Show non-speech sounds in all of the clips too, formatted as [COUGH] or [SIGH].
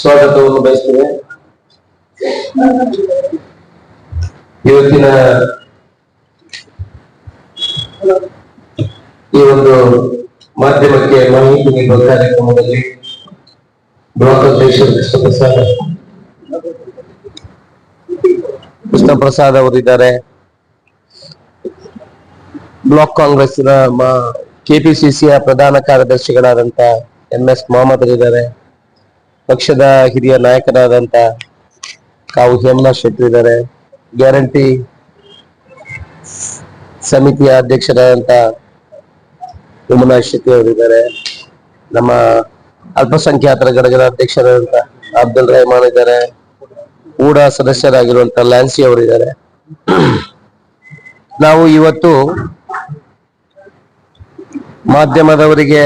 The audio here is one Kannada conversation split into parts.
ಸ್ವಾಗತವನ್ನು ಬಯಸ್ತೇವೆ. ಇವತ್ತಿನ ಈ ಒಂದು ಮಾಧ್ಯಮಕ್ಕೆ ಮಾಹಿತಿ ನೀಡುವ ಕಾರ್ಯಕ್ರಮದಲ್ಲಿ ಬ್ಲಾಕ್ ಅಧ್ಯಕ್ಷರು ಕೃಷ್ಣಪ್ರಸಾದ್ ಕೃಷ್ಣಪ್ರಸಾದ್ ಅವರಿದ್ದಾರೆ ಬ್ಲಾಕ್ ಕಾಂಗ್ರೆಸ್ನ ಕೆಪಿಸಿಸಿಯ ಪ್ರಧಾನ ಕಾರ್ಯದರ್ಶಿಗಳಾದಂತ ಎಂ ಎಸ್ ಮೊಹಮ್ಮದ್ ಇದ್ದಾರೆ. ಪಕ್ಷದ ಹಿರಿಯ ನಾಯಕರಾದಂತ ಕಾವು ಹೇಮನಾಥ್ ಶೆಟ್ಟಿ ಇದ್ದಾರೆ. ಗ್ಯಾರಂಟಿ ಸಮಿತಿಯ ಅಧ್ಯಕ್ಷರಾದಂತ ಹೇಮನಾಥ್ ಶೆಟ್ಟಿ ಅವರಿದ್ದಾರೆ ನಮ್ಮ ಅಲ್ಪಸಂಖ್ಯಾತರ ಘಟಕದ ಅಧ್ಯಕ್ಷರಾದಂತ ಅಬ್ದುಲ್ ರಹಮಾನ್ ಇದ್ದಾರೆ. ಕೂಡ ಸದಸ್ಯರಾಗಿರುವಂತ ಲ್ಯಾನ್ಸಿ ಅವರಿದ್ದಾರೆ ನಾವು ಇವತ್ತು ಮಾಧ್ಯಮದವರಿಗೆ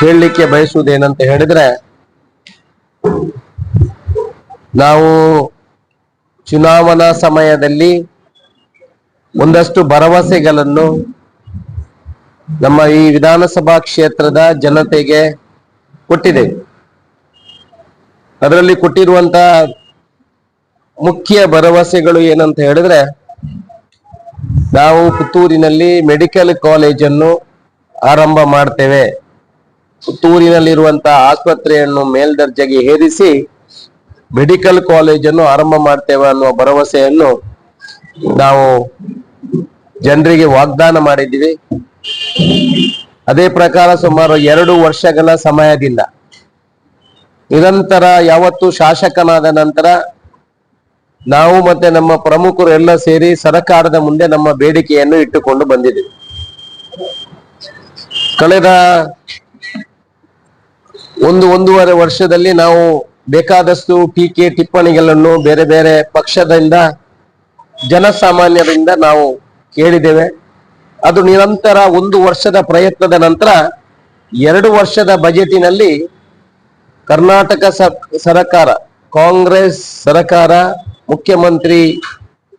ಹೇಳಲಿಕ್ಕೆ ಬಯಸುವುದೇನಂತ ಹೇಳಿದ್ರೆ, ನಾವು ಚುನಾವಣಾ ಸಮಯದಲ್ಲಿ ಒಂದಷ್ಟು ಭರವಸೆಗಳನ್ನು ನಮ್ಮ ಈ ವಿಧಾನಸಭಾ ಕ್ಷೇತ್ರದ ಜನತೆಗೆ ಕೊಟ್ಟಿದೆ. ಅದರಲ್ಲಿ ಕೊಟ್ಟಿರುವಂತ ಮುಖ್ಯ ಭರವಸೆಗಳು ಏನಂತ ಹೇಳಿದ್ರೆ, ನಾವು ಪುತ್ತೂರಿನಲ್ಲಿ ಮೆಡಿಕಲ್ ಕಾಲೇಜನ್ನು ಆರಂಭ ಮಾಡ್ತೇವೆ. ಪುತ್ತೂರಿನಲ್ಲಿರುವಂತಹ ಆಸ್ಪತ್ರೆಯನ್ನು ಮೇಲ್ದರ್ಜೆಗೆ ಏರಿಸಿ ಮೆಡಿಕಲ್ ಕಾಲೇಜನ್ನು ಆರಂಭ ಮಾಡ್ತೇವೆ ಅನ್ನುವ ಭರವಸೆಯನ್ನು ನಾವು ಜನರಿಗೆ ವಾಗ್ದಾನ ಮಾಡಿದ್ದೀವಿ. ಅದೇ ಪ್ರಕಾರ ಸುಮಾರು ಎರಡು ವರ್ಷಗಳ ಸಮಯದಿಂದ ನಿರಂತರ ಯಾವತ್ತು ಶಾಸಕನಾದ ನಂತರ ನಾವು ಮತ್ತೆ ನಮ್ಮ ಪ್ರಮುಖರು ಎಲ್ಲ ಸೇರಿ ಸರಕಾರದ ಮುಂದೆ ನಮ್ಮ ಬೇಡಿಕೆಯನ್ನು ಇಟ್ಟುಕೊಂಡು ಬಂದಿದ್ದೀವಿ. ಕಳೆದ ಒಂದು ಒಂದೂವರೆ ವರ್ಷದಲ್ಲಿ ನಾವು ಬೇಕಾದಷ್ಟು ಟೀಕೆ ಟಿಪ್ಪಣಿಗಳನ್ನು ಬೇರೆ ಬೇರೆ ಪಕ್ಷದಿಂದ, ಜನಸಾಮಾನ್ಯರಿಂದ ನಾವು ಕೇಳಿದ್ದೇವೆ. ಅದು ನಿರಂತರ ಒಂದು ವರ್ಷದ ಪ್ರಯತ್ನದ ನಂತರ ಎರಡು ವರ್ಷದ ಬಜೆಟಿನಲ್ಲಿ ಕರ್ನಾಟಕ ಸರಕಾರ, ಕಾಂಗ್ರೆಸ್ ಸರ್ಕಾರ, ಮುಖ್ಯಮಂತ್ರಿ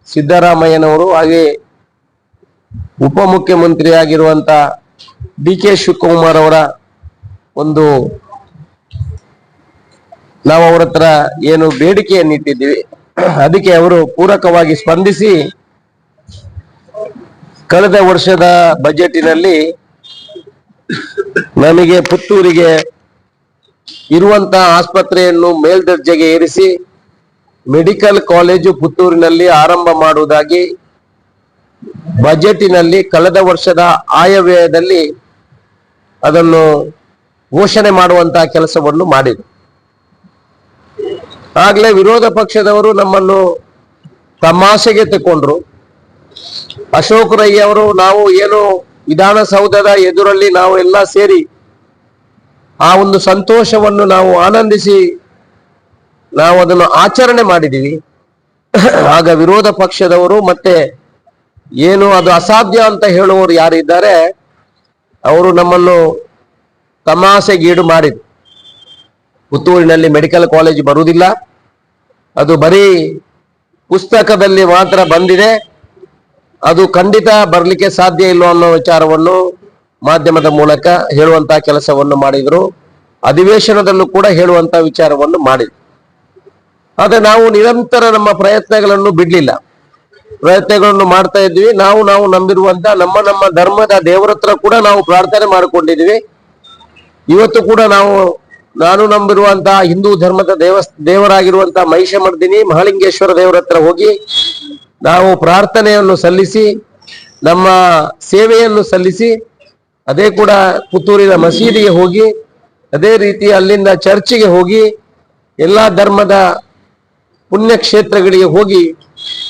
ಸಿದ್ದರಾಮಯ್ಯನವರು ಹಾಗೆ ಉಪಮುಖ್ಯಮಂತ್ರಿ ಆಗಿರುವಂತ ಡಿ ಕೆ ಶಿವಕುಮಾರ್ ಅವರ ಒಂದು ನಾವು ಅವರ ಹತ್ರ ಏನು ಬೇಡಿಕೆಯನ್ನು ಇಟ್ಟಿದ್ದೀವಿ. ಅದಕ್ಕೆ ಅವರು ಪೂರಕವಾಗಿ ಸ್ಪಂದಿಸಿ ಕಳೆದ ವರ್ಷದ ಬಜೆಟಿನಲ್ಲಿ ನಮಗೆ ಪುತ್ತೂರಿಗೆ ಇರುವಂತಹ ಆಸ್ಪತ್ರೆಯನ್ನು ಮೇಲ್ದರ್ಜೆಗೆ ಏರಿಸಿ ಮೆಡಿಕಲ್ ಕಾಲೇಜು ಪುತ್ತೂರಿನಲ್ಲಿ ಆರಂಭ ಮಾಡುವುದಾಗಿ ಬಜೆಟಿನಲ್ಲಿ ಕಳೆದ ವರ್ಷದ ಆಯವ್ಯಯದಲ್ಲಿ ಅದನ್ನು ಘೋಷಣೆ ಮಾಡುವಂತಹ ಕೆಲಸವನ್ನು ಮಾಡಿದರು. ಆಗ್ಲೇ ವಿರೋಧ ಪಕ್ಷದವರು ನಮ್ಮನ್ನು ತಮಾಷೆಗೆ ತಕೊಂಡ್ರು ಅಶೋಕ್ ರೈ ಅವರು, ನಾವು ಏನು ವಿಧಾನಸೌಧದ ಎದುರಲ್ಲಿ ನಾವು ಎಲ್ಲ ಸೇರಿ ಆ ಒಂದು ಸಂತೋಷವನ್ನು ನಾವು ಆನಂದಿಸಿ ನಾವು ಅದನ್ನು ಆಚರಣೆ ಮಾಡಿದ್ದೀವಿ. ಆಗ ವಿರೋಧ ಪಕ್ಷದವರು ಮತ್ತೆ ಏನು ಅದು ಅಸಾಧ್ಯ ಅಂತ ಹೇಳುವವರು ಯಾರಿದ್ದಾರೆ, ಅವರು ನಮ್ಮನ್ನು ತಮಾಷೆಗೀಡು ಮಾಡಿದ್ರು. ಪುತ್ತೂರಿನಲ್ಲಿ ಮೆಡಿಕಲ್ ಕಾಲೇಜ್ ಬರುವುದಿಲ್ಲ. ಅದು ಬರೀ ಪುಸ್ತಕದಲ್ಲಿ ಮಾತ್ರ ಬಂದಿದೆ. ಅದು ಖಂಡಿತ ಬರಲಿಕ್ಕೆ ಸಾಧ್ಯ ಇಲ್ಲ ಅನ್ನೋ ವಿಚಾರವನ್ನು ಮಾಧ್ಯಮದ ಮೂಲಕ ಹೇಳುವಂತಹ ಕೆಲಸವನ್ನು ಮಾಡಿದ್ರು. ಅಧಿವೇಶನದಲ್ಲೂ ಕೂಡ ಹೇಳುವಂತಹ ವಿಚಾರವನ್ನು ಮಾಡಿದ್ರು. ಆದರೆ ನಾವು ನಿರಂತರ ನಮ್ಮ ಪ್ರಯತ್ನಗಳನ್ನು ಬಿಡಲಿಲ್ಲ. ಪ್ರಯತ್ನಗಳನ್ನು ಮಾಡ್ತಾ ಇದ್ವಿ. ನಾವು ನಾವು ನಂಬಿರುವಂತ ನಮ್ಮ ನಮ್ಮ ಧರ್ಮದ ದೇವರತ್ರ ಕೂಡ ನಾವು ಪ್ರಾರ್ಥನೆ ಮಾಡಿಕೊಂಡಿದ್ವಿ. ಇವತ್ತು ಕೂಡ ನಾವು ನಾನು ನಂಬಿರುವಂತಹ ಹಿಂದೂ ಧರ್ಮದ ದೇವ ದೇವರಾಗಿರುವಂತಹ ಮಹಿಷಮರ್ದಿನಿ ಮಹಾಲಿಂಗೇಶ್ವರ ದೇವರ ಹತ್ರ ಹೋಗಿ ನಾವು ಪ್ರಾರ್ಥನೆಯನ್ನು ಸಲ್ಲಿಸಿ, ನಮ್ಮ ಸೇವೆಯನ್ನು ಸಲ್ಲಿಸಿ, ಅದೇ ಕೂಡ ಪುತ್ತೂರಿನ ಮಸೀದಿಗೆ ಹೋಗಿ, ಅದೇ ರೀತಿ ಅಲ್ಲಿಂದ ಚರ್ಚಿಗೆ ಹೋಗಿ, ಎಲ್ಲಾ ಧರ್ಮದ ಪುಣ್ಯ ಕ್ಷೇತ್ರಗಳಿಗೆ ಹೋಗಿ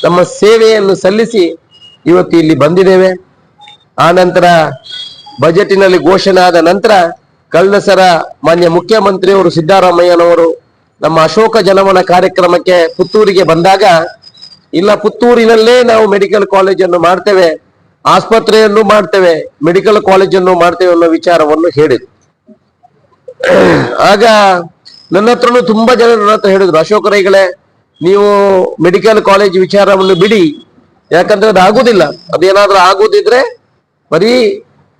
ನಮ್ಮ ಸೇವೆಯನ್ನು ಸಲ್ಲಿಸಿ ಇವತ್ತು ಇಲ್ಲಿ ಬಂದಿದ್ದೇವೆ. ಆ ನಂತರ ಬಜೆಟಿನಲ್ಲಿ ಘೋಷಣೆ ಆದ ನಂತರ ಕಳೆದ ಸರ ಮಾನ್ಯ ಮುಖ್ಯಮಂತ್ರಿಯವರು ಸಿದ್ದರಾಮಯ್ಯನವರು ನಮ್ಮ ಅಶೋಕ ಜನಮನ ಕಾರ್ಯಕ್ರಮಕ್ಕೆ ಪುತ್ತೂರಿಗೆ ಬಂದಾಗ, ಇಲ್ಲ ಪುತ್ತೂರಿನಲ್ಲೇ ನಾವು ಮೆಡಿಕಲ್ ಕಾಲೇಜನ್ನು ಮಾಡ್ತೇವೆ, ಆಸ್ಪತ್ರೆಯನ್ನು ಮಾಡ್ತೇವೆ, ಮೆಡಿಕಲ್ ಕಾಲೇಜನ್ನು ಮಾಡ್ತೇವೆ ಅನ್ನೋ ವಿಚಾರವನ್ನು ಹೇಳಿದ್ರು. ಆಗ ನನ್ನ ಹತ್ರನೂ ತುಂಬಾ ಜನ ನನ್ನ ಹತ್ರ ಹೇಳಿದ್ರು, ಅಶೋಕ ರೈಗಳೇ, ನೀವು ಮೆಡಿಕಲ್ ಕಾಲೇಜ್ ವಿಚಾರವನ್ನು ಬಿಡಿ, ಯಾಕಂದ್ರೆ ಅದು ಆಗುದಿಲ್ಲ ಅದೇನಾದ್ರೂ ಆಗುದಿದ್ರೆ ಬರೀ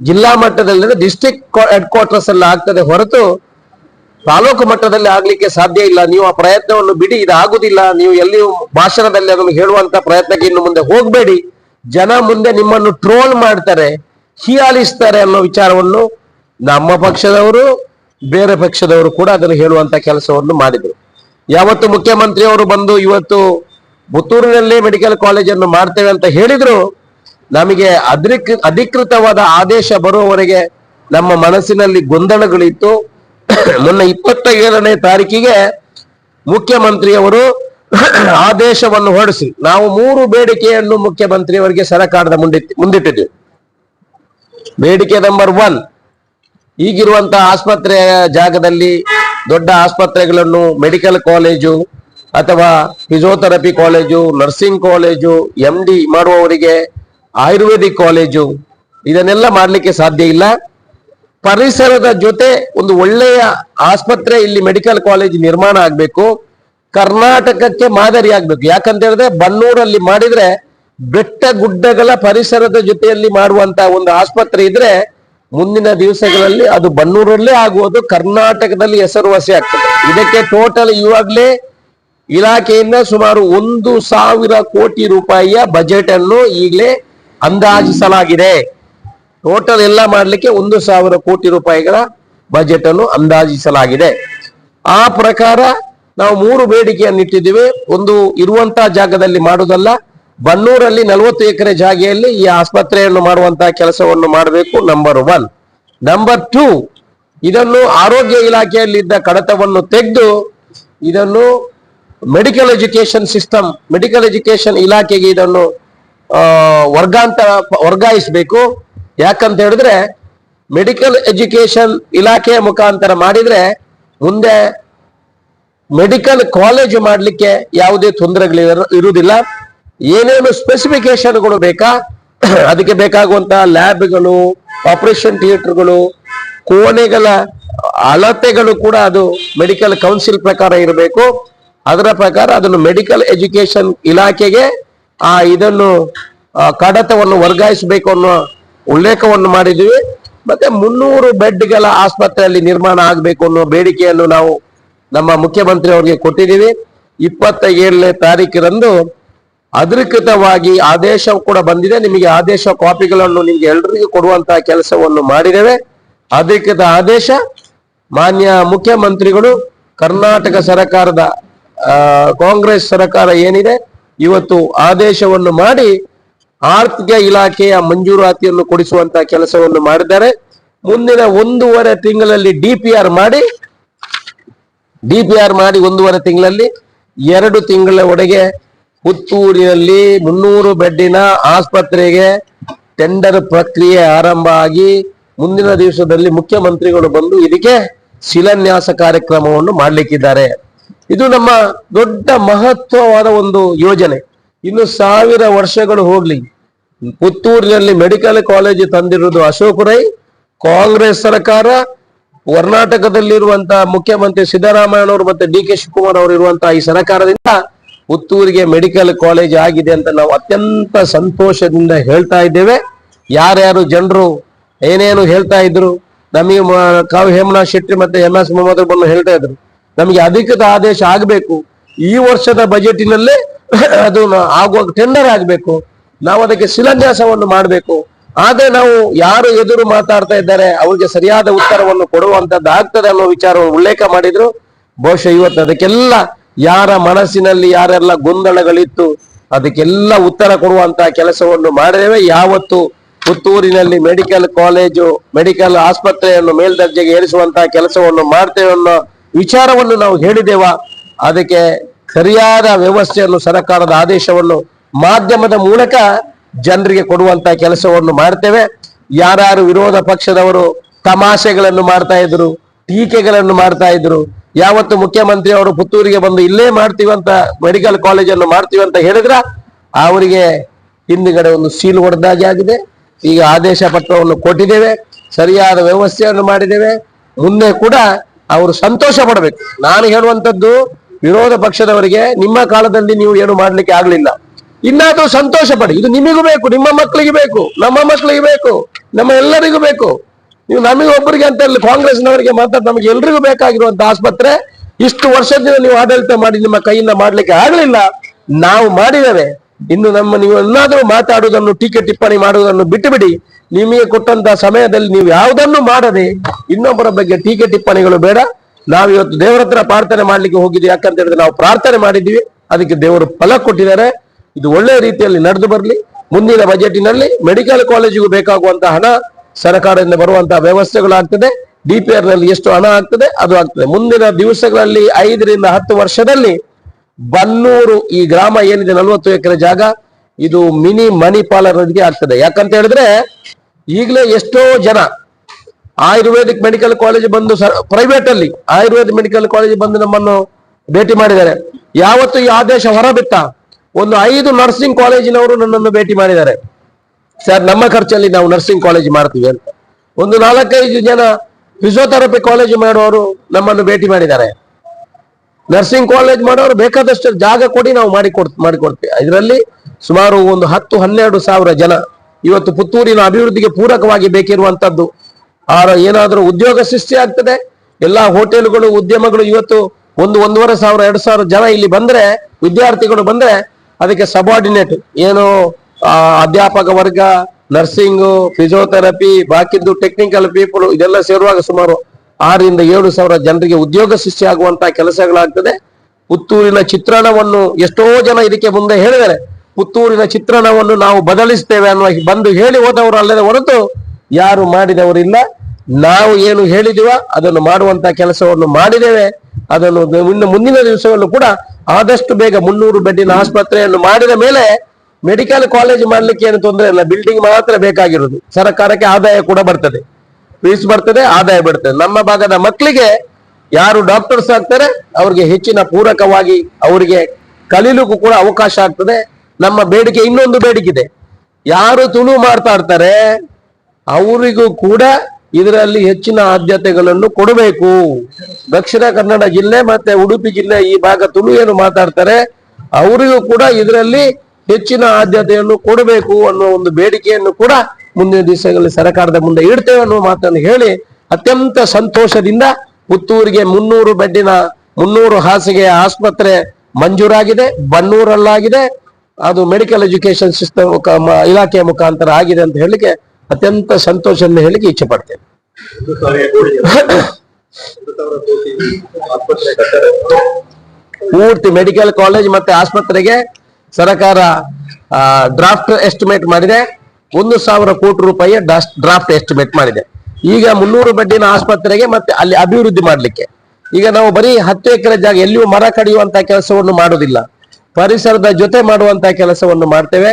ಜಿಲ್ಲಾ ಮಟ್ಟದಲ್ಲಿ ಡಿಸ್ಟಿಕ್ ಹೆಡ್ ಕ್ವಾರ್ಟರ್ಸ್ ಅಲ್ಲಿ ಆಗ್ತದೆ ಹೊರತು ತಾಲೂಕು ಮಟ್ಟದಲ್ಲಿ ಆಗ್ಲಿಕ್ಕೆ ಸಾಧ್ಯ ಇಲ್ಲ. ನೀವು ಆ ಪ್ರಯತ್ನವನ್ನು ಬಿಡಿ ಇದು ಆಗುದಿಲ್ಲ ನೀವು ಎಲ್ಲಿಯೂ ಭಾಷಣದಲ್ಲಿ ಅದನ್ನು ಹೇಳುವಂತ ಪ್ರಯತ್ನಕ್ಕೆ ಇನ್ನು ಮುಂದೆ ಹೋಗಬೇಡಿ. ಜನ ಮುಂದೆ ನಿಮ್ಮನ್ನು ಟ್ರೋಲ್ ಮಾಡ್ತಾರೆ ಹೀಯಾಲಿಸ್ತಾರೆ ಅನ್ನೋ ವಿಚಾರವನ್ನು ನಮ್ಮ ಪಕ್ಷದವರು, ಬೇರೆ ಪಕ್ಷದವರು ಕೂಡ ಅದನ್ನು ಹೇಳುವಂತ ಕೆಲಸವನ್ನು ಮಾಡಿದ್ರು. ಯಾವತ್ತು ಮುಖ್ಯಮಂತ್ರಿಯವರು ಬಂದು ಇವತ್ತು ಪುತ್ತೂರಿನಲ್ಲೇ ಮೆಡಿಕಲ್ ಕಾಲೇಜನ್ನು ಮಾಡ್ತೇವೆ ಅಂತ ಹೇಳಿದ್ರು ನಮಗೆ ಅಧಿಕ, ಅಧಿಕೃತವಾದ ಆದೇಶ ಬರುವವರೆಗೆ ನಮ್ಮ ಮನಸ್ಸಿನಲ್ಲಿ ಗೊಂದಲಗಳಿತ್ತು. [COUGHS] ಮೊನ್ನೆ ಇಪ್ಪತ್ತ ಏಳನೇ ತಾರೀಕಿಗೆ ಮುಖ್ಯಮಂತ್ರಿಯವರು [COUGHS] ಆದೇಶವನ್ನು ಹೊರಡಿಸಿ. ನಾವು ಮೂರು ಬೇಡಿಕೆಯನ್ನು ಮುಖ್ಯಮಂತ್ರಿಯವರಿಗೆ ಸರಕಾರದ ಮುಂದೆ, ಮುಂದಿಟ್ಟಿದ್ವಿ. ಬೇಡಿಕೆ ನಂಬರ್ ಒನ್ ಈಗಿರುವಂತಹ ಆಸ್ಪತ್ರೆ ಜಾಗದಲ್ಲಿ ದೊಡ್ಡ ಆಸ್ಪತ್ರೆಗಳನ್ನು ಮೆಡಿಕಲ್ ಕಾಲೇಜು ಅಥವಾ physiotherapy college, nursing college M D ಮಾಡುವವರಿಗೆ ಆಯುರ್ವೇದಿಕ್ ಕಾಲೇಜು, ಇದನ್ನೆಲ್ಲ ಮಾಡಲಿಕ್ಕೆ ಸಾಧ್ಯ ಇಲ್ಲ. ಪರಿಸರದ ಜೊತೆ ಒಂದು ಒಳ್ಳೆಯ ಆಸ್ಪತ್ರೆ ಇಲ್ಲಿ ಮೆಡಿಕಲ್ ಕಾಲೇಜ್ ನಿರ್ಮಾಣ ಆಗಬೇಕು. ಕರ್ನಾಟಕಕ್ಕೆ ಮಾದರಿ ಆಗ್ಬೇಕು. ಯಾಕಂತ ಹೇಳಿದ್ರೆ ಬನ್ನೂರಲ್ಲಿ ಮಾಡಿದ್ರೆ ಬೆಟ್ಟ ಗುಡ್ಡಗಳ ಪರಿಸರದ ಜೊತೆಯಲ್ಲಿ ಮಾಡುವಂತ ಒಂದು ಆಸ್ಪತ್ರೆ ಇದ್ರೆ ಮುಂದಿನ ದಿವಸಗಳಲ್ಲಿ ಅದು ಬನ್ನೂರಲ್ಲೇ ಆಗುವುದು, ಕರ್ನಾಟಕದಲ್ಲಿ ಹೆಸರುವಾಸಿ ಆಗ್ತದೆ. ಇದಕ್ಕೆ ಟೋಟಲ್ ಇವಾಗಲೇ ಇಲಾಖೆಯಿಂದ ಸುಮಾರು ಒಂದು ಸಾವಿರ ಕೋಟಿ ರೂಪಾಯಿಯ ಬಜೆಟ್ ಅನ್ನು ಈಗಲೇ ಅಂದಾಜಿಸಲಾಗಿದೆ. ಟೋಟಲ್ ಎಲ್ಲ ಮಾಡಲಿಕ್ಕೆ ಒಂದು ಸಾವಿರ ಕೋಟಿ ರೂಪಾಯಿಗಳ ಬಜೆಟ್ ಅನ್ನು ಅಂದಾಜಿಸಲಾಗಿದೆ. ಆ ಪ್ರಕಾರ ನಾವು ಮೂರು ಬೇಡಿಕೆಯನ್ನು ಇಟ್ಟಿದ್ದೀವಿ ಒಂದು ಇರುವಂತಹ ಜಾಗದಲ್ಲಿ ಮಾಡುವುದಲ್ಲ, ಬನ್ನೂರಲ್ಲಿ ನಲವತ್ತು ಎಕರೆ ಜಾಗೆಯಲ್ಲಿ ಈ ಆಸ್ಪತ್ರೆಯನ್ನು ಮಾಡುವಂತಹ ಕೆಲಸವನ್ನು ಮಾಡಬೇಕು ನಂಬರ್ ಒನ್ ನಂಬರ್ ಟೂ ಇದನ್ನು ಆರೋಗ್ಯ ಇಲಾಖೆಯಲ್ಲಿದ್ದ ಕಡತವನ್ನು ತೆಗೆದು ಇದನ್ನು medical education system medical education ಇಲಾಖೆಗೆ ಇದನ್ನು ವರ್ಗಾಂತರ ವರ್ಗಾಯಿಸಬೇಕು. ಯಾಕಂತ ಹೇಳಿದ್ರೆ ಮೆಡಿಕಲ್ ಎಜುಕೇಶನ್ ಇಲಾಖೆಯ ಮುಖಾಂತರ ಮಾಡಿದ್ರೆ ಮುಂದೆ ಮೆಡಿಕಲ್ ಕಾಲೇಜು ಮಾಡಲಿಕ್ಕೆ ಯಾವುದೇ ತೊಂದರೆಗಳು ಇರುವುದಿಲ್ಲ. ಏನೇನು ಸ್ಪೆಸಿಫಿಕೇಶನ್ಗಳು ಬೇಕಾ? ಅದಕ್ಕೆ ಬೇಕಾಗುವಂತಹ ಲ್ಯಾಬ್ಗಳು ಆಪರೇಷನ್ ಥಿಯೇಟರ್ಗಳು ಕೋಣೆಗಳ ಅಳತೆಗಳು ಕೂಡ ಅದು ಮೆಡಿಕಲ್ ಕೌನ್ಸಿಲ್ ಪ್ರಕಾರ ಇರಬೇಕು. ಅದರ ಪ್ರಕಾರ ಅದನ್ನು ಮೆಡಿಕಲ್ ಎಜುಕೇಶನ್ ಇಲಾಖೆಗೆ ಆ, ಇದನ್ನು ಕಡತವನ್ನು ವರ್ಗಾಯಿಸಬೇಕು ಅನ್ನೋ ಉಲ್ಲೇಖವನ್ನು ಮಾಡಿದ್ವಿ ಮತ್ತೆ ಮುನ್ನೂರು ಬೆಡ್ಗಳ ಆಸ್ಪತ್ರೆಯಲ್ಲಿ ನಿರ್ಮಾಣ ಆಗಬೇಕು ಅನ್ನೋ ಬೇಡಿಕೆಯನ್ನು ನಾವು ನಮ್ಮ ಮುಖ್ಯಮಂತ್ರಿ ಅವರಿಗೆ ಕೊಟ್ಟಿದ್ದೀವಿ. ಇಪ್ಪತ್ತ ಏಳನೇ ತಾರೀಕಿರಂದು ಅಧಿಕೃತವಾಗಿ ಆದೇಶ ಕೂಡ ಬಂದಿದೆ. ನಿಮಗೆ ಆದೇಶ ಕಾಪಿಗಳನ್ನು ನಿಮ್ಗೆ ಎಲ್ರಿಗೂ ಕೊಡುವಂತಹ ಕೆಲಸವನ್ನು ಮಾಡಿದ್ದೇವೆ. ಅಧಿಕೃತ ಆದೇಶ. ಮಾನ್ಯ ಮುಖ್ಯಮಂತ್ರಿಗಳು, ಕರ್ನಾಟಕ ಸರ್ಕಾರದ ಕಾಂಗ್ರೆಸ್ ಸರ್ಕಾರ ಏನಿದೆ ಇವತ್ತು ಆದೇಶವನ್ನು ಮಾಡಿ ಆರ್ಥಿಕ ಇಲಾಖೆಯ ಮಂಜೂರಾತಿಯನ್ನು ಕೊಡಿಸುವಂತ ಕೆಲಸವನ್ನು ಮಾಡಿದ್ದಾರೆ. ಮುಂದಿನ ಒಂದೂವರೆ ತಿಂಗಳಲ್ಲಿ ಡಿ ಪಿ ಆರ್ ಮಾಡಿ, ಡಿ ಪಿ ಆರ್ ಮಾಡಿ ಒಂದೂವರೆ ತಿಂಗಳಲ್ಲಿ ಎರಡು ತಿಂಗಳ ಒಡೆಗೆ ಪುತ್ತೂರಿನಲ್ಲಿ ಮುನ್ನೂರು ಬೆಡ್ಡಿನ ಆಸ್ಪತ್ರೆಗೆ ಟೆಂಡರ್ ಪ್ರಕ್ರಿಯೆ ಆರಂಭ ಆಗಿ ಮುಂದಿನ ದಿವಸದಲ್ಲಿ ಮುಖ್ಯಮಂತ್ರಿಗಳು ಬಂದು ಇದಕ್ಕೆ ಶಿಲಾನ್ಯಾಸ ಕಾರ್ಯಕ್ರಮವನ್ನು ಮಾಡಲಿಕ್ಕಿದ್ದಾರೆ. ಇದು ನಮ್ಮ ದೊಡ್ಡ ಮಹತ್ವವಾದ ಒಂದು ಯೋಜನೆ. ಇನ್ನು ಸಾವಿರ ವರ್ಷಗಳು ಹೋಗ್ಲಿ. ಪುತ್ತೂರಿನಲ್ಲಿ ಮೆಡಿಕಲ್ ಕಾಲೇಜ್ ತಂದಿರುವುದು ಅಶೋಕ್ ರೈ. ಕಾಂಗ್ರೆಸ್ ಸರ್ಕಾರ ಕರ್ನಾಟಕದಲ್ಲಿರುವಂತಹ ಮುಖ್ಯಮಂತ್ರಿ ಸಿದ್ದರಾಮಯ್ಯನವರು ಮತ್ತೆ ಡಿ ಕೆ ಶಿವಕುಮಾರ್ ಅವರು ಇರುವಂತಹ ಈ ಸರ್ಕಾರದಿಂದ ಪುತ್ತೂರಿಗೆ ಮೆಡಿಕಲ್ ಕಾಲೇಜ್ ಆಗಿದೆ ಅಂತ ನಾವು ಅತ್ಯಂತ ಸಂತೋಷದಿಂದ ಹೇಳ್ತಾ ಇದ್ದೇವೆ. ಯಾರ್ಯಾರು ಜನರು ಏನೇನು ಹೇಳ್ತಾ ಇದ್ರು, ನಮಗೆ ಕಾವು ಹೇಮನಾಥ್ ಶೆಟ್ಟಿ ಮತ್ತೆ ಎಂ ಎಸ್ ಮೊಹಮ್ಮದ್ ಬಂದು ಹೇಳ್ತಾ ಇದ್ರು. ನಮಗೆ ಅಧಿಕೃತ ಆದೇಶ ಆಗಬೇಕು. ಈ ವರ್ಷದ ಬಜೆಟಿನಲ್ಲೇ ಅದು ಆಗುವ ಟೆಂಡರ್ ಆಗಬೇಕು. ನಾವು ಅದಕ್ಕೆ ಶಿಲಾನ್ಯಾಸವನ್ನು ಮಾಡಬೇಕು. ಆದ್ರೆ ನಾವು ಯಾರು ಎದುರು ಮಾತಾಡ್ತಾ ಇದ್ದಾರೆ, ಅವ್ರಿಗೆ ಸರಿಯಾದ ಉತ್ತರವನ್ನು ಕೊಡುವಂತದ್ದು ಆಗ್ತದೆ ಅನ್ನೋ ವಿಚಾರವನ್ನು ಉಲ್ಲೇಖ ಮಾಡಿದ್ರು. ಬಹುಶಃ ಇವತ್ತು ಅದಕ್ಕೆಲ್ಲ ಯಾರ ಮನಸ್ಸಿನಲ್ಲಿ ಯಾರೆಲ್ಲ ಗೊಂದಲಗಳಿತ್ತು, ಅದಕ್ಕೆಲ್ಲ ಉತ್ತರ ಕೊಡುವಂತ ಕೆಲಸವನ್ನು ಮಾಡಿದೇವೆ ಯಾವತ್ತು ಪುತ್ತೂರಿನಲ್ಲಿ ಮೆಡಿಕಲ್ ಕಾಲೇಜು ಮೆಡಿಕಲ್ ಆಸ್ಪತ್ರೆಯನ್ನು ಮೇಲ್ದರ್ಜೆಗೆ ಏರಿಸುವಂತಹ ಕೆಲಸವನ್ನು ಮಾಡ್ತೇವೆ ಅನ್ನೋ ವಿಚಾರವನ್ನು ನಾವು ಹೇಳಿದೆವ. ಅದಕ್ಕೆ ಸರಿಯಾದ ವ್ಯವಸ್ಥೆಯನ್ನು ಸರ್ಕಾರದ ಆದೇಶವನ್ನು ಮಾಧ್ಯಮದ ಮೂಲಕ ಜನರಿಗೆ ಕೊಡುವಂತ ಕೆಲಸವನ್ನು ಮಾಡ್ತೇವೆ. ಯಾರು ವಿರೋಧ ಪಕ್ಷದವರು ತಮಾಷೆಗಳನ್ನು ಮಾಡ್ತಾ ಇದ್ರು, ಟೀಕೆಗಳನ್ನು ಮಾಡ್ತಾ ಇದ್ರು, ಯಾವತ್ತು ಮುಖ್ಯಮಂತ್ರಿ ಅವರು ಪುತ್ತೂರಿಗೆ ಬಂದು ಇಲ್ಲೇ ಮಾಡ್ತೀವಿ ಅಂತ ಮೆಡಿಕಲ್ ಕಾಲೇಜನ್ನು ಮಾಡ್ತೀವಿ ಅಂತ ಹೇಳಿದ್ರ ಅವರಿಗೆ ಹಿಂದುಗಡೆ ಒಂದು ಸೀಲ್ ಹೊಡೆದಾಗೆ ಆಗಿದೆ. ಈಗ ಆದೇಶ ಪತ್ರವನ್ನು ಕೊಟ್ಟಿದ್ದೇವೆ, ಸರಿಯಾದ ವ್ಯವಸ್ಥೆಯನ್ನು ಮಾಡಿದ್ದೇವೆ. ಮುಂದೆ ಕೂಡ ಅವರು ಸಂತೋಷ ಪಡಬೇಕು. ನಾನು ಹೇಳುವಂತದ್ದು ವಿರೋಧ ಪಕ್ಷದವರಿಗೆ ನಿಮ್ಮ ಕಾಲದಲ್ಲಿ ನೀವು ಏನು ಮಾಡ್ಲಿಕ್ಕೆ ಆಗ್ಲಿಲ್ಲ. ಇನ್ನಾದ್ರೂ ಸಂತೋಷ ಪಡಿ. ಇದು ನಿಮಗೂ ಬೇಕು, ನಿಮ್ಮ ಮಕ್ಕಳಿಗೆ ಬೇಕು, ನಮ್ಮ ಮಕ್ಕಳಿಗೆ ಬೇಕು, ನಮ್ಮ ಎಲ್ಲರಿಗೂ ಬೇಕು. ನೀವು ನಮಗೆ ಒಬ್ಬರಿಗೆ ಅಂತ ಹೇಳಿ ಕಾಂಗ್ರೆಸ್ನವರಿಗೆ ಮಾತ್ರ ನಮಗೆ ಎಲ್ರಿಗೂ ಬೇಕಾಗಿರುವಂತ ಆಸ್ಪತ್ರೆ ಇಷ್ಟು ವರ್ಷದಿಂದ ನೀವು ಆಡಳಿತ ಮಾಡಿ ನಿಮ್ಮ ಕೈಯಿಂದ ಮಾಡ್ಲಿಕ್ಕೆ ಆಗ್ಲಿಲ್ಲ. ನಾವು ಮಾಡಿದ್ದೇವೆ. ಇನ್ನು ನಮ್ಮ ನೀವು ಎಲ್ಲಾದರೂ ಮಾತಾಡುವುದನ್ನು, ಟೀಕೆ ಟಿಪ್ಪಣಿ ಮಾಡುವುದನ್ನು ಬಿಟ್ಟು ಬಿಡಿ ನಿಮಗೆ ಕೊಟ್ಟಂತ ಸಮಯದಲ್ಲಿ ನೀವು ಯಾವುದನ್ನು ಮಾಡದೆ ಇನ್ನೊಬ್ಬರ ಬಗ್ಗೆ ಟೀಕೆ ಟಿಪ್ಪಣಿಗಳು ಬೇಡ. ನಾವು ಇವತ್ತು ದೇವರ ಹತ್ರ ಪ್ರಾರ್ಥನೆ ಮಾಡ್ಲಿಕ್ಕೆ ಹೋಗಿದ್ವಿ ಯಾಕಂತ ಹೇಳಿದ್ರೆ ನಾವು ಪ್ರಾರ್ಥನೆ ಮಾಡಿದ್ವಿ ಅದಕ್ಕೆ ದೇವರು ಫಲ ಕೊಟ್ಟಿದ್ದಾರೆ. ಇದು ಒಳ್ಳೆಯ ರೀತಿಯಲ್ಲಿ ನಡೆದು ಬರಲಿ. ಮುಂದಿನ ಬಜೆಟಿನಲ್ಲಿ ಮೆಡಿಕಲ್ ಕಾಲೇಜಿಗೂ ಬೇಕಾಗುವಂತಹ ಹಣ ಸರ್ಕಾರದಿಂದ ಬರುವಂತಹ ವ್ಯವಸ್ಥೆಗಳಾಗ್ತದೆ. ಡಿಪಿಆರ್ನಲ್ಲಿ ಎಷ್ಟು ಹಣ ಆಗ್ತದೆ, ಅದು ಆಗ್ತದೆ. ಮುಂದಿನ ದಿವಸಗಳಲ್ಲಿ ಐದರಿಂದ ಹತ್ತು ವರ್ಷದಲ್ಲಿ ಬನ್ನೂರು ಈ ಗ್ರಾಮ ಏನಿದೆ, ನಲವತ್ತು ಎಕರೆ ಜಾಗ, ಇದು ಮಿನಿ ಮಣಿಪಾಲರಿಗೆ ಆಗ್ತದೆ. ಯಾಕಂತ ಹೇಳಿದ್ರೆ, ಈಗಲೇ ಎಷ್ಟೋ ಜನ ಆಯುರ್ವೇದಿಕ್ ಮೆಡಿಕಲ್ ಕಾಲೇಜ್ ಬಂದು ಪ್ರೈವೇಟ್ ಅಲ್ಲಿ ಆಯುರ್ವೇದಿಕ್ ಮೆಡಿಕಲ್ ಕಾಲೇಜ್ ಬಂದು ನಮ್ಮನ್ನು ಭೇಟಿ ಮಾಡಿದ್ದಾರೆ. ಯಾವತ್ತು ಈ ಆದೇಶ ಹೊರಬಿಟ್ಟ ಒಂದು ಐದು ನರ್ಸಿಂಗ್ ಕಾಲೇಜಿನವರು ನನ್ನನ್ನು ಭೇಟಿ ಮಾಡಿದ್ದಾರೆ. ಸರ್, ನಮ್ಮ ಖರ್ಚಲ್ಲಿ ನಾವು ನರ್ಸಿಂಗ್ ಕಾಲೇಜ್ ಮಾಡ್ತೀವಿ ಅಂತ. ಒಂದು ನಾಲ್ಕೈದು ಜನ ಫಿಸಿಯೋಥೆರಪಿ ಕಾಲೇಜ್ ಮಾಡುವವರು ನಮ್ಮನ್ನು ಭೇಟಿ ಮಾಡಿದ್ದಾರೆ. ನರ್ಸಿಂಗ್ ಕಾಲೇಜ್ ಮಾಡೋರು ಬೇಕಾದಷ್ಟು ಜಾಗ ಕೊಡಿ ನಾವು ಮಾಡಿ ಕೊಡ್ ಮಾಡಿಕೊಡ್ತೀವಿ ಇದರಲ್ಲಿ ಸುಮಾರು ಒಂದು ಹತ್ತು ಹನ್ನೆರಡು ಸಾವಿರ ಜನ. ಇವತ್ತು ಪುತ್ತೂರಿನ ಅಭಿವೃದ್ಧಿಗೆ ಪೂರಕವಾಗಿ ಬೇಕಿರುವಂತದ್ದು. ಆ ಏನಾದರೂ ಉದ್ಯೋಗ ಸೃಷ್ಟಿ ಆಗ್ತದೆ. ಎಲ್ಲಾ ಹೋಟೆಲ್ಗಳು, ಉದ್ಯಮಗಳು ಇವತ್ತು ಒಂದು ಒಂದೂವರೆ ಸಾವಿರ, ಎರಡು ಸಾವಿರ ಜನ ಇಲ್ಲಿ ಬಂದ್ರೆ, ವಿದ್ಯಾರ್ಥಿಗಳು ಬಂದ್ರೆ ಅದಕ್ಕೆ ಸಬಾರ್ಡಿನೇಟ್ ಏನು ಅಧ್ಯಾಪಕ ವರ್ಗ ನರ್ಸಿಂಗ್ ಫಿಸಿಯೋಥೆರಪಿ ಬಾಕಿದ್ದು ಟೆಕ್ನಿಕಲ್ ಪೀಪಲ್ ಇದೆಲ್ಲ ಸೇರುವಾಗ ಸುಮಾರು ಆರರಿಂದ ಏಳು ಸಾವಿರ ಜನರಿಗೆ ಉದ್ಯೋಗ ಸೃಷ್ಟಿಯಾಗುವಂತಹ ಕೆಲಸಗಳಾಗ್ತದೆ. ಪುತ್ತೂರಿನ ಚಿತ್ರಣವನ್ನು ಎಷ್ಟೋ ಜನ ಇದಕ್ಕೆ ಮುಂದೆ ಹೇಳಿದ್ದಾರೆ. ಪುತ್ತೂರಿನ ಚಿತ್ರಣವನ್ನು ನಾವು ಬದಲಿಸ್ತೇವೆ ಅನ್ನುವ ಬಂದು ಹೇಳಿ ಹೋದವರು ಅಲ್ಲದೆ ಹೊರತು ಯಾರು ಮಾಡಿದವರಿಲ್ಲ ನಾವು ಏನು ಹೇಳಿದಿವ ಅದನ್ನು ಮಾಡುವಂತ ಕೆಲಸವನ್ನು ಮಾಡಿದ್ದೇವೆ. ಅದನ್ನು ಇನ್ನು ಮುಂದಿನ ದಿವಸವನ್ನು ಕೂಡ ಆದಷ್ಟು ಬೇಗ ಮುನ್ನೂರು ಬೆಡ್ಡಿನ ಆಸ್ಪತ್ರೆಯನ್ನು ಮಾಡಿದ ಮೇಲೆ ಮೆಡಿಕಲ್ ಕಾಲೇಜ್ ಮಾಡ್ಲಿಕ್ಕೆ ಏನು ತೊಂದರೆ ಇಲ್ಲ. ಬಿಲ್ಡಿಂಗ್ ಮಾತ್ರ ಬೇಕಾಗಿರೋದು ಸರ್ಕಾರಕ್ಕೆ ಆದಾಯ ಕೂಡ ಬರ್ತದೆ. ಫೀಸ್ ಬರ್ತದೆ, ಆದಾಯ ಬರ್ತದೆ. ನಮ್ಮ ಭಾಗದ ಮಕ್ಕಳಿಗೆ ಯಾರು ಡಾಕ್ಟರ್ಸ್ ಆಗ್ತಾರೆ, ಅವ್ರಿಗೆ ಹೆಚ್ಚಿನ ಪೂರಕವಾಗಿ ಅವರಿಗೆ ಕಲೀಲಿಕ್ಕೂ ಕೂಡ ಅವಕಾಶ ಆಗ್ತದೆ. ನಮ್ಮ ಬೇಡಿಕೆ ಇನ್ನೊಂದು ಬೇಡಿಕೆ ಇದೆ ಯಾರು ತುಳು ಮಾತಾಡ್ತಾರೆ ಅವರಿಗೂ ಕೂಡ ಇದರಲ್ಲಿ ಹೆಚ್ಚಿನ ಆದ್ಯತೆಗಳನ್ನು ಕೊಡಬೇಕು. ದಕ್ಷಿಣ ಕನ್ನಡ ಜಿಲ್ಲೆ ಮತ್ತೆ ಉಡುಪಿ ಜಿಲ್ಲೆ ಈ ಭಾಗ ತುಳು ಏನು ಮಾತಾಡ್ತಾರೆ, ಅವರಿಗೂ ಕೂಡ ಇದರಲ್ಲಿ ಹೆಚ್ಚಿನ ಆದ್ಯತೆಯನ್ನು ಕೊಡಬೇಕು ಅನ್ನೋ ಒಂದು ಬೇಡಿಕೆಯನ್ನು ಕೂಡ ಮುಂದಿನ ದಿವಸಗಳಲ್ಲಿ ಸರ್ಕಾರದ ಮುಂದೆ ಇಡ್ತೇವೆ ಅನ್ನೋ ಮಾತನ್ನು ಹೇಳಿ ಅತ್ಯಂತ ಸಂತೋಷದಿಂದ ಪುತ್ತೂರಿಗೆ ಮುನ್ನೂರು ಬೆಡ್ಡಿನ ಮುನ್ನೂರು ಹಾಸಿಗೆಯ ಆಸ್ಪತ್ರೆ ಮಂಜೂರಾಗಿದೆ, ಬನ್ನೂರಲ್ಲಾಗಿದೆ. ಅದು ಮೆಡಿಕಲ್ ಎಜುಕೇಶನ್ ಸಿಸ್ಟಮ್ ಇಲಾಖೆಯ ಮುಖಾಂತರ ಆಗಿದೆ ಅಂತ ಹೇಳಿಕೆ ಅತ್ಯಂತ ಸಂತೋಷದಿಂದ ಹೇಳಿಕೆ ಇಚ್ಛೆ ಪಡ್ತೇನೆ. ಪೂರ್ತಿ ಮೆಡಿಕಲ್ ಕಾಲೇಜ್ ಮತ್ತೆ ಆಸ್ಪತ್ರೆಗೆ ಸರಕಾರ ಡ್ರಾಫ್ಟ್ ಎಸ್ಟಿಮೇಟ್ ಮಾಡಿದೆ. ಒಂದು ಸಾವಿರ ಕೋಟಿ ರೂಪಾಯಿಯ ಡ್ರಾಫ್ಟ್ ಎಸ್ಟಿಮೇಟ್ ಮಾಡಿದೆ. ಈಗ ಮುನ್ನೂರು ಬೆಡ್ಡಿನ ಆಸ್ಪತ್ರೆಗೆ ಮತ್ತೆ ಅಲ್ಲಿ ಅಭಿವೃದ್ಧಿ ಮಾಡಲಿಕ್ಕೆ. ಈಗ ನಾವು ಬರೀ ಹತ್ತು ಎಕರೆ ಜಾಗ ಎಲ್ಲಿಯೂ ಮರ ಕಡಿಯುವಂತ ಕೆಲಸವನ್ನು ಮಾಡುವುದಿಲ್ಲ. ಪರಿಸರದ ಜೊತೆ ಮಾಡುವಂತ ಕೆಲಸವನ್ನು ಮಾಡ್ತೇವೆ.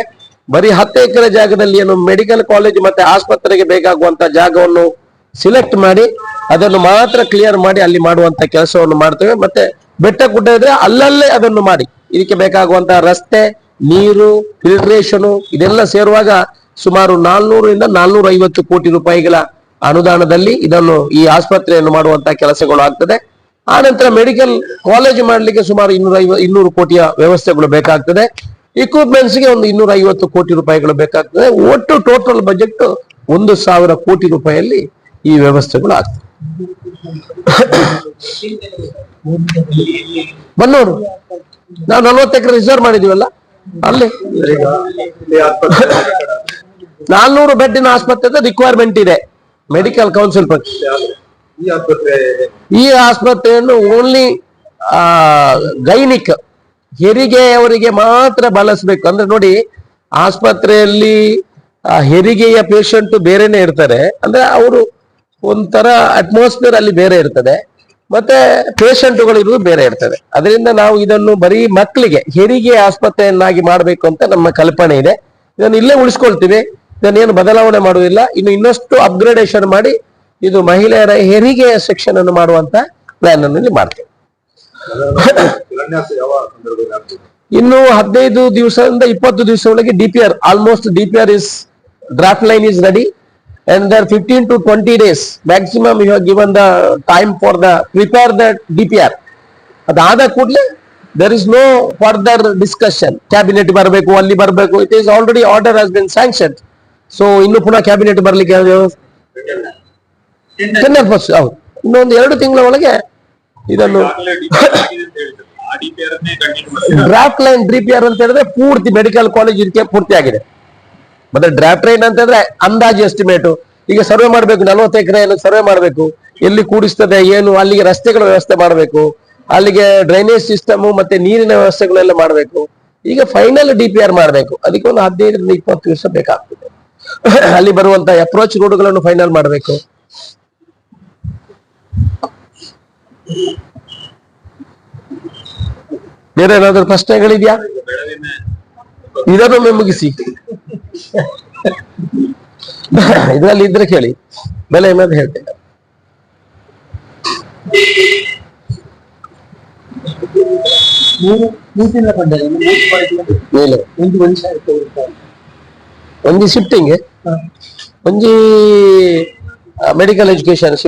ಬರೀ ಹತ್ತು ಎಕರೆ ಜಾಗದಲ್ಲಿ ಏನು ಮೆಡಿಕಲ್ ಕಾಲೇಜ್ ಮತ್ತೆ ಆಸ್ಪತ್ರೆಗೆ ಬೇಕಾಗುವಂತ ಜಾಗವನ್ನು ಸಿಲೆಕ್ಟ್ ಮಾಡಿ, ಅದನ್ನು ಮಾತ್ರ ಕ್ಲಿಯರ್ ಮಾಡಿ ಅಲ್ಲಿ ಮಾಡುವಂತ ಕೆಲಸವನ್ನು ಮಾಡ್ತೇವೆ. ಮತ್ತೆ ಬೆಟ್ಟ ಗುಡ್ಡ ಇದ್ರೆ ಅಲ್ಲಲ್ಲೇ ಅದನ್ನು ಮಾಡಿ. ಇದಕ್ಕೆ ಬೇಕಾಗುವಂತಹ ರಸ್ತೆ, ನೀರು ಫಿಲ್ಟ್ರೇಷನ್ ಇದೆಲ್ಲ ಸೇರುವಾಗ ಸುಮಾರು ನಾಲ್ನೂರರಿಂದ ನಾಲ್ನೂರ ಐವತ್ತು ಕೋಟಿ ರೂಪಾಯಿಗಳ ಅನುದಾನದಲ್ಲಿ ಇದನ್ನು ಈ ಆಸ್ಪತ್ರೆಯನ್ನು ಮಾಡುವಂತಹ ಕೆಲಸಗಳು ಆಗ್ತದೆ. ಆನಂತರ ನಂತರ ಮೆಡಿಕಲ್ ಕಾಲೇಜ್ ಮಾಡಲಿಕ್ಕೆ ಸುಮಾರು ಇನ್ನೂರ ಇನ್ನೂರು ಕೋಟಿಯ ವ್ಯವಸ್ಥೆಗಳು ಬೇಕಾಗ್ತದೆ. ಇಕ್ವಿಪ್ಮೆಂಟ್ಸ್ಗೆ ಒಂದು ಇನ್ನೂರ ಐವತ್ತು ಕೋಟಿ ರೂಪಾಯಿಗಳು ಬೇಕಾಗ್ತದೆ. ಒಟ್ಟು ಟೋಟಲ್ ಬಜೆಟ್ ಒಂದು ಸಾವಿರ ಕೋಟಿ ರೂಪಾಯಿಯಲ್ಲಿ ಈ ವ್ಯವಸ್ಥೆಗಳು ಆಗ್ತದೆ ಬನ್ನೂರು, ನಾವು ನಲ್ವತ್ತು ಎಕರೆ ರಿಸರ್ವ್ ಮಾಡಿದೀವಲ್ಲ ಅಲ್ಲಿ. ನಾಲ್ನೂರು ಬೆಡ್ಡಿನ ಆಸ್ಪತ್ರೆ ರಿಕ್ವೈರ್ಮೆಂಟ್ ಇದೆ. ಮೆಡಿಕಲ್ ಕೌನ್ಸಿಲ್ ಪ್ರಕಾರ. ಈ ಆಸ್ಪತ್ರೆ ಈ ಆಸ್ಪತ್ರೆಯನ್ನು ಓನ್ಲಿ ಗೈನಿಕ್ ಹೆರಿಗೆಯವರಿಗೆ ಮಾತ್ರ ಬಳಸಬೇಕು. ಅಂದ್ರೆ ನೋಡಿ ಆಸ್ಪತ್ರೆಯಲ್ಲಿ ಹೆರಿಗೆಯ ಪೇಷಂಟ್ ಬೇರೆನೆ ಇರ್ತಾರೆ. ಅಂದ್ರೆ ಅವರು ಒಂಥರ ಅಟ್ಮಾಸ್ಫಿಯರ್ ಅಲ್ಲಿ ಬೇರೆ ಇರ್ತದೆ. ಮತ್ತೆ ಪೇಷಂಟ್ಗಳು ಇರುವುದು ಬೇರೆ ಇರ್ತದೆ. ಅದರಿಂದ ನಾವು ಇದನ್ನು ಬರೀ ಮಕ್ಕಳಿಗೆ ಹೆರಿಗೆ ಆಸ್ಪತ್ರೆಯನ್ನಾಗಿ ಮಾಡಬೇಕು ಅಂತ ನಮ್ಮ ಕಲ್ಪನೆ ಇದೆ. ಇದನ್ನು ಇಲ್ಲೇ ಉಳಿಸ್ಕೊಳ್ತೀವಿ. ಇದನ್ನೇನು ಬದಲಾವಣೆ ಮಾಡುವುದಿಲ್ಲ. ಇನ್ನು ಇನ್ನಷ್ಟು ಅಪ್ಗ್ರೇಡೇಷನ್ ಮಾಡಿ ಇದು ಮಹಿಳೆಯರ ಹೆರಿಗೆ ಸೆಕ್ಷನ್ ಅನ್ನು ಮಾಡುವಂತ ಪ್ಲಾನ್ ಅನ್ನು ಇಲ್ಲಿ ಮಾಡ್ತೇವೆ. ಇನ್ನು ಹದಿನೈದು ದಿವಸದಿಂದ ಇಪ್ಪತ್ತು ದಿವಸ ಒಳಗೆ DPR almost DPR is draft line is ready and there fifteen to twenty days maximum you given the time for the prepare the DPR ಅದಾದ ಕೂಡಲೇ there is no further discussion cabinet ಬರಬೇಕು ಅಲ್ಲಿ ಬರಬೇಕು it is already order has been sanction so ಇನ್ನು ಪುನಃ ಕ್ಯಾಬಿನೆಟ್ ಬರ್ಲಿಕ್ಕೆ ಯಾವ್ದು? ಟೆಂಡರ್ ಫಸ್ಟ್ ಹೌದು. ಇನ್ನೊಂದು ಎರಡು ತಿಂಗಳ ಒಳಗೆ ಇದನ್ನು? Draft line D P R ಅಂತ ಹೇಳಿದ್ರೆ ಪೂರ್ತಿ ಮೆಡಿಕಲ್ ಕಾಲೇಜ್ ಇದಕ್ಕೆ ಪೂರ್ತಿ ಆಗಿದೆ. ಮತ್ತೆ ಡ್ರಾಫ್ಟ್ ಲೈನ್ ಅಂತ ಹೇಳಿದ್ರೆ ಅಂದಾಜು ಎಸ್ಟಿಮೇಟ್ ಈಗ ಸರ್ವೆ ಮಾಡಬೇಕು ನಲವತ್ತು ಎಕರೆ ಸರ್ವೆ ಮಾಡಬೇಕು. ಎಲ್ಲಿ ಕೂಡಿಸ್ತದೆ ಏನು ಅಲ್ಲಿಗೆ ರಸ್ತೆಗಳ ವ್ಯವಸ್ಥೆ ಮಾಡಬೇಕು. ಅಲ್ಲಿಗೆ ಡ್ರೈನೇಜ್ ಸಿಸ್ಟಮ್ ಮತ್ತೆ ನೀರಿನ ವ್ಯವಸ್ಥೆಗಳೆಲ್ಲ ಮಾಡಬೇಕು. ಈಗ ಫೈನಲ್ ಡಿ ಪಿ ಆರ್ ಮಾಡಬೇಕು. ಅದಕ್ಕೆ ಒಂದು ಹದಿನೈದರಿಂದ ಇಪ್ಪತ್ತು ದಿವಸ ಬೇಕಾಗ್ತದೆ. [COUGHS] ಅಲ್ಲಿ ಬರುವಂತ ಅಪ್ರೋಚ್ ರೋಡ್ಗಳನ್ನು ಫೈನಲ್ ಮಾಡಬೇಕು. ಬೇರೆ ಏನಾದ್ರು ಪ್ರಶ್ನೆಗಳಿದ್ಯಾ? ಇದನ್ನೊಮ್ಮೆ ಮುಗಿಸಿ. [COUGHS] ಇದರಲ್ಲಿ ಇದ್ರೆ ಕೇಳಿ. ಬೆಲೆ ಏನಾದ್ರು ಹೇಳ್ತೇನೆ. ಮೇಲೆ. ಒಂದು ಮನುಷ್ಯ ಒಂಜಿ ಶಿಫ್ಟಿಂಗ್ ಒಂಜಿ ಮೆಡಿಕಲ್ ಎಜುಕೇಶನ್